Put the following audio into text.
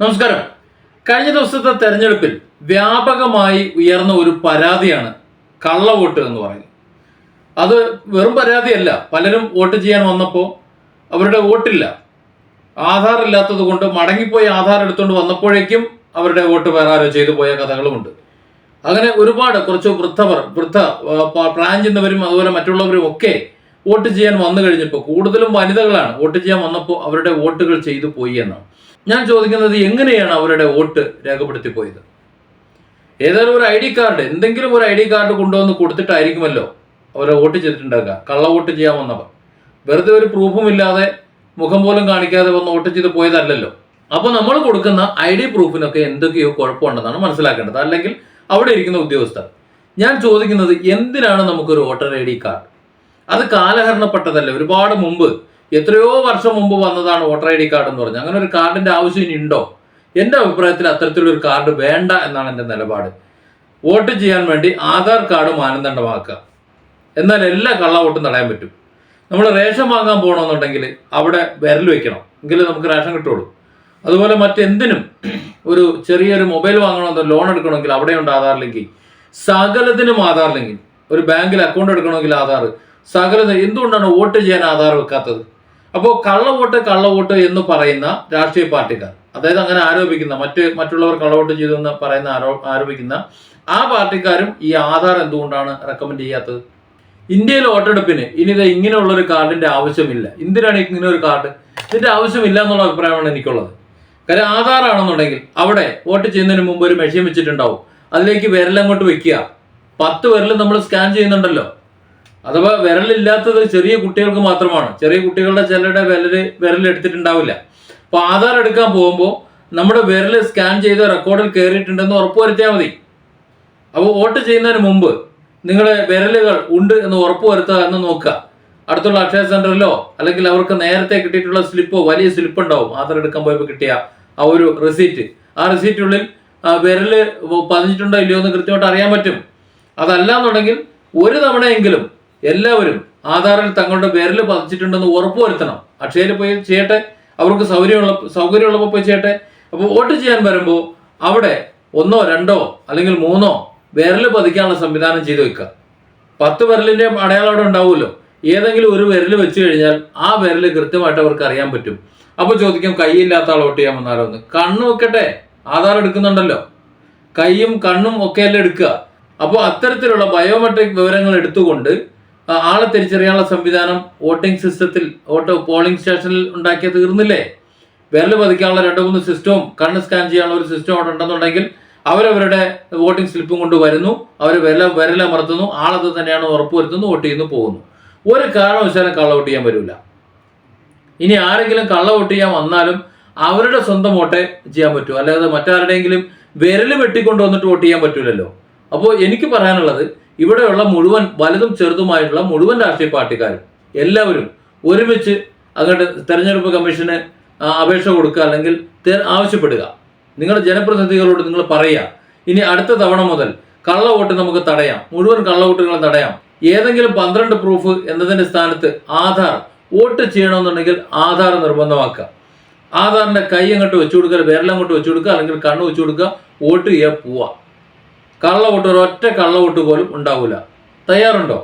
നമസ്കാരം. കഴിഞ്ഞ ദിവസത്തെ തെരഞ്ഞെടുപ്പിൽ വ്യാപകമായി ഉയർന്ന ഒരു പരാതിയാണ് കള്ളവോട്ട് എന്ന് പറയുന്നത്. അത് വെറും പരാതിയല്ല പലരും വോട്ട് ചെയ്യാൻ വന്നപ്പോൾ അവരുടെ വോട്ടില്ല. ആധാർ ഇല്ലാത്തത് കൊണ്ട് മടങ്ങിപ്പോയി ആധാർ എടുത്തുകൊണ്ട് വന്നപ്പോഴേക്കും അവരുടെ വോട്ട് വേറെ ആരോ ചെയ്തു പോയ കഥകളുമുണ്ട്. അങ്ങനെ ഒരുപാട് കുറച്ച് വൃദ്ധവർ വൃദ്ധ പ്രാഞ്ചെന്നവരും അതുപോലെ മറ്റുള്ളവരും ഒക്കെ വോട്ട് ചെയ്യാൻ വന്നു കഴിഞ്ഞപ്പോൾ കൂടുതലും വനിതകളാണ് വോട്ട് ചെയ്യാൻ വന്നപ്പോൾ അവരുടെ വോട്ടുകൾ ചെയ്തു പോയി എന്നാണ് ഞാൻ ചോദിക്കുന്നത് എങ്ങനെയാണ് അവരുടെ വോട്ട് രേഖപ്പെടുത്തി പോയത് ഏതായാലും ഒരു ഐ ഡി കാർഡ് എന്തെങ്കിലും ഒരു ഐ ഡി കാർഡ് കൊണ്ടുവന്ന് കൊടുത്തിട്ടായിരിക്കുമല്ലോ അവരെ വോട്ട് ചെയ്തിട്ടുണ്ടാക്കുക കള്ള വോട്ട് ചെയ്യാൻ വന്നവർ. വെറുതെ ഒരു പ്രൂഫും ഇല്ലാതെ മുഖം പോലും കാണിക്കാതെ വന്ന് വോട്ട് ചെയ്ത് പോയതല്ലല്ലോ. അപ്പോൾ നമ്മൾ കൊടുക്കുന്ന ഐ ഡി പ്രൂഫിനൊക്കെ എന്തൊക്കെയോ കുഴപ്പമുണ്ടെന്നാണ് മനസ്സിലാക്കേണ്ടത്. അല്ലെങ്കിൽ അവിടെ ഇരിക്കുന്ന ഉദ്യോഗസ്ഥർ. ഞാൻ ചോദിക്കുന്നത് എന്തിനാണ് നമുക്കൊരു വോട്ടർ ഐ ഡി കാർഡ്? അത് കാലഹരണപ്പെട്ടതല്ലേ? ഒരുപാട് മുമ്പ്. എത്രയോ വർഷം മുമ്പ് വന്നതാണ് വോട്ടർ ഐ ഡി കാർഡ് എന്ന് പറഞ്ഞാൽ അങ്ങനെ ഒരു കാർഡിന്റെ ആവശ്യം ഇനി ഉണ്ടോ? എന്റെ അഭിപ്രായത്തിൽ അത്തരത്തിലൊരു കാർഡ് വേണ്ട എന്നാണ് എന്റെ നിലപാട്. വോട്ട് ചെയ്യാൻ വേണ്ടി ആധാർ കാർഡ് മാനദണ്ഡമാക്കുക. എന്നാൽ എല്ലാ കള്ള വോട്ടും തടയാൻ പറ്റും. നമ്മൾ റേഷൻ വാങ്ങാൻ പോകണമെന്നുണ്ടെങ്കിൽ അവിടെ വിരൽ വെക്കണം എങ്കിലേ നമുക്ക് റേഷൻ കിട്ടുള്ളൂ അതുപോലെ മറ്റെന്തിനും ഒരു ചെറിയൊരു മൊബൈൽ വാങ്ങണമെന്നോ ലോൺ എടുക്കണമെങ്കിൽ അവിടെയുണ്ട് ആധാർ ലിങ്ക്. സകലത്തിനും ആധാർ ലിങ്ക്. ഒരു ബാങ്കിൽ അക്കൗണ്ട് എടുക്കണമെങ്കിൽ ആധാർ. സകലത എന്തുകൊണ്ടാണ് വോട്ട് ചെയ്യാൻ ആധാർ വെക്കാത്തത്? അപ്പോൾ കള്ളവോട്ട് കള്ളവോട്ട് എന്ന് പറയുന്ന രാഷ്ട്രീയ പാർട്ടിക്കാർ അതായത് അങ്ങനെ ആരോപിക്കുന്ന മറ്റ് മറ്റുള്ളവർ കള്ളവോട്ട് ചെയ്തു എന്ന് പറയുന്ന ആരോ ആരോപിക്കുന്ന ആ പാർട്ടിക്കാരും ഈ ആധാർ എന്തുകൊണ്ടാണ് റെക്കമെൻഡ് ചെയ്യാത്തത്? ഇന്ത്യയിൽ വോട്ടെടുപ്പിന് ഇനി ഇത് ഇങ്ങനെയുള്ള ഒരു കാർഡിന്റെ ആവശ്യമില്ല. എന്തിനാണ് ഇങ്ങനെ ഒരു കാർഡ്? ഇതിന്റെ ആവശ്യമില്ല എന്നുള്ള അഭിപ്രായമാണ് എനിക്കുള്ളത്. കാര്യം ആധാർ ആണെന്നുണ്ടെങ്കിൽ അവിടെ വോട്ട് ചെയ്യുന്നതിന് മുമ്പ് ഒരു മെഷീൻ വെച്ചിട്ടുണ്ടാവും. അതിലേക്ക് വിരലങ്ങോട്ട് വെക്കുക. പത്ത് വിരൽ നമ്മൾ സ്കാൻ ചെയ്യുന്നുണ്ടല്ലോ. അഥവാ വിരലില്ലാത്തത് ചെറിയ കുട്ടികൾക്ക് മാത്രമാണ്. ചെറിയ കുട്ടികളുടെ ചിലരുടെ വിരൽ വിരൽ എടുത്തിട്ടുണ്ടാവില്ല. അപ്പൊ ആധാർ എടുക്കാൻ പോകുമ്പോൾ നമ്മുടെ വിരൽ സ്കാൻ ചെയ്ത റെക്കോർഡിൽ കയറിയിട്ടുണ്ടെന്ന് ഉറപ്പുവരുത്തിയാൽ മതി. അപ്പോൾ വോട്ട് ചെയ്യുന്നതിന് മുമ്പ് നിങ്ങളെ വിരലുകൾ ഉണ്ട് എന്ന് ഉറപ്പുവരുത്തുക എന്ന് നോക്കുക. അടുത്തുള്ള അക്ഷയ സെന്ററിലോ അല്ലെങ്കിൽ അവർക്ക് നേരത്തെ കിട്ടിയിട്ടുള്ള സ്ലിപ്പോ വലിയ സ്ലിപ്പ് ഉണ്ടാവും ആധാർ എടുക്കാൻ പോയപ്പോൾ കിട്ടിയ ആ ഒരു റെസീറ്റ്. ആ റെസീറ്റിനുള്ളിൽ ആ വിരൽ പതിഞ്ഞിട്ടുണ്ടോ ഇല്ലയോ എന്ന് കൃത്യമായിട്ട് അറിയാൻ പറ്റും. അതല്ല എന്നുണ്ടെങ്കിൽ ഒരു തവണയെങ്കിലും എല്ലാവരും ആധാറിൽ തങ്ങളുടെ വിരൽ പതിച്ചിട്ടുണ്ടെന്ന് ഉറപ്പ് വരുത്തണം അക്ഷയയിൽ പോയി ചെയ്യട്ടെ. അവർക്ക് സൗകര്യമുള്ള സൗകര്യമുള്ളപ്പോൾ പോയി ചെയ്യട്ടെ. അപ്പോൾ വോട്ട് ചെയ്യാൻ വരുമ്പോൾ അവിടെ ഒന്നോ രണ്ടോ അല്ലെങ്കിൽ മൂന്നോ വിരൽ പതിക്കാനുള്ള സംവിധാനം ചെയ്തു വെക്കുക. പത്ത് വിരലിന്റെ അടയാളം അവിടെ ഉണ്ടാവുമല്ലോ. ഏതെങ്കിലും ഒരു വിരൽ വെച്ച് കഴിഞ്ഞാൽ ആ വിരൽ കൃത്യമായിട്ട് അവർക്ക് അറിയാൻ പറ്റും. അപ്പോൾ ചോദിക്കും കൈയില്ലാത്ത ആൾ വോട്ട് ചെയ്യാൻ വന്നാലോ എന്ന് കണ്ണ് വെക്കട്ടെ. ആധാർ എടുക്കുന്നുണ്ടല്ലോ. കൈയും കണ്ണും ഒക്കെ അല്ലേ എടുക്കുക. അപ്പോൾ അത്തരത്തിലുള്ള ബയോമെട്രിക് വിവരങ്ങൾ എടുത്തുകൊണ്ട് ആളെ തിരിച്ചറിയാനുള്ള സംവിധാനം വോട്ടിംഗ് സിസ്റ്റത്തിൽ വോട്ട് പോളിംഗ് സ്റ്റേഷനിൽ ഉണ്ടാക്കിയ തീർന്നില്ലേ? വിരൽ പതിക്കാനുള്ള രണ്ട് മൂന്ന് സിസ്റ്റവും കണ്ണ് സ്കാൻ ചെയ്യാനുള്ള ഒരു സിസ്റ്റം അവിടെ ഉണ്ടെന്നുണ്ടെങ്കിൽ അവരവരുടെ വോട്ടിംഗ് സ്ലിപ്പും കൊണ്ട് വരുന്നു. അവർ വിരല വിരലമർത്തുന്നു ആളത് തന്നെയാണ് ഉറപ്പുവരുത്തുന്നു വോട്ട് ചെയ്യുന്നു പോകുന്നു. ഒരു കാരണവശാലും കള്ള വോട്ട് ചെയ്യാൻ വരില്ല ഇനി ആരെങ്കിലും കള്ള വോട്ട് ചെയ്യാൻ വന്നാലും അവരുടെ സ്വന്തം വോട്ടേ ചെയ്യാൻ പറ്റൂ. അല്ലാതെ മറ്റാരുടെയെങ്കിലും വിരൽ വെട്ടിക്കൊണ്ട് വന്നിട്ട് വോട്ട് ചെയ്യാൻ പറ്റൂലല്ലോ. അപ്പോൾ എനിക്ക് പറയാനുള്ളത് ഇവിടെയുള്ള മുഴുവൻ വലുതും ചെറുതുമായിട്ടുള്ള മുഴുവൻ രാഷ്ട്രീയ പാർട്ടിക്കാരും എല്ലാവരും ഒരുമിച്ച് അങ്ങോട്ട് തെരഞ്ഞെടുപ്പ് കമ്മീഷന് അപേക്ഷ കൊടുക്കുക അല്ലെങ്കിൽ ആവശ്യപ്പെടുക. നിങ്ങളുടെ ജനപ്രതിനിധികളോട് നിങ്ങൾ പറയുക. ഇനി അടുത്ത തവണ മുതൽ കള്ള വോട്ട് നമുക്ക് തടയാം. മുഴുവൻ കള്ള വോട്ടുകളും തടയാം. ഏതെങ്കിലും പന്ത്രണ്ട് പ്രൂഫ് എന്നതിന്റെ സ്ഥാനത്ത് ആധാർ വോട്ട് ചെയ്യണമെന്നുണ്ടെങ്കിൽ ആധാർ നിർബന്ധമാക്കുക. ആധാറിന്റെ കൈ അങ്ങോട്ട് വെച്ചു കൊടുക്കുക വിരലങ്ങോട്ട് വെച്ചു കൊടുക്കുക അല്ലെങ്കിൽ കണ്ണ് വെച്ചു കൊടുക്കുക വോട്ട് ചെയ്യാൻ പോവുക. കള്ള വോട്ട് ഒരൊറ്റ കള്ള വോട്ട് പോലും ഉണ്ടാവില്ല തയ്യാറുണ്ടോ?